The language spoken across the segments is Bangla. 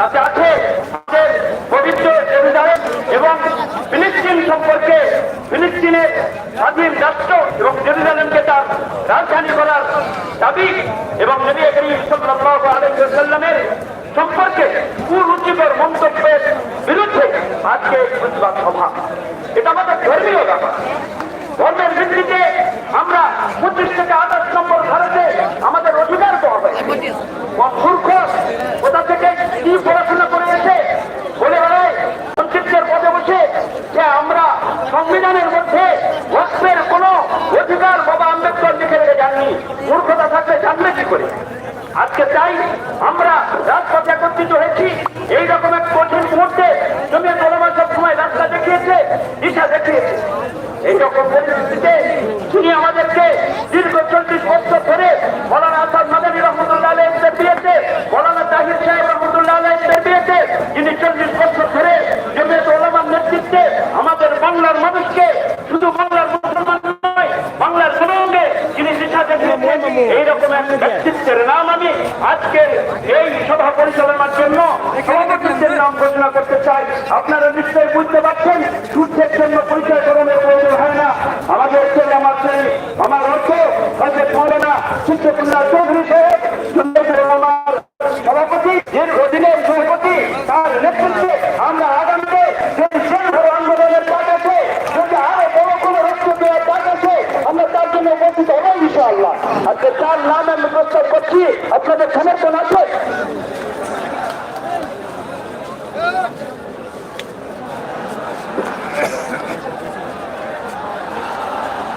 তাতে আছে পবিত্র জেরুজালেম এবং ফিলিস্তিন সম্পর্কে ফিলিস্তিনের স্বাধীন রাষ্ট্র এবং জেরুজালেমকে তার রাজধানী করার দাবি এবং নবী করিম সাল্লাল্লাহু আলাইহি ওয়াসাল্লামের সম্পর্কে কুরুচিকর মন্তব্যের বিরুদ্ধে আজকে প্রতিবাদ সভা। কি পড়াশোনা করে এসে বলে বেড়ায় মন্ত্রিত্বের পদে বসে যে আমরা সংবিধানের মধ্যে ওয়াক্ফের কোন অধিকার বাবা আম্বেদকর লিখে রেখে যাননি মূর্খতা থাকলে জানবে কি করে? আজকে চাই আমরা রাজপথে একত্রিত হয়েছি, এই এইরকম এক ব্যক্তিত্বের নাম আমি আজকে এই সভা পরিচালনার জন্য সভাপতিত্বের নাম ঘোষণা করতে চাই। আপনারা নিশ্চয়ই বুঝতে পারছেন যুদ্ধের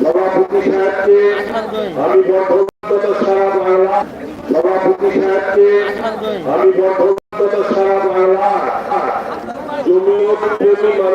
সভাপতি সাহেবকে আমি বন্ধুত্ব সারা বাংলা সভাপতি সাহেবকে আমি বন্ধুত্ব সারা বাংলা। জমিয়ত প্রেমী সব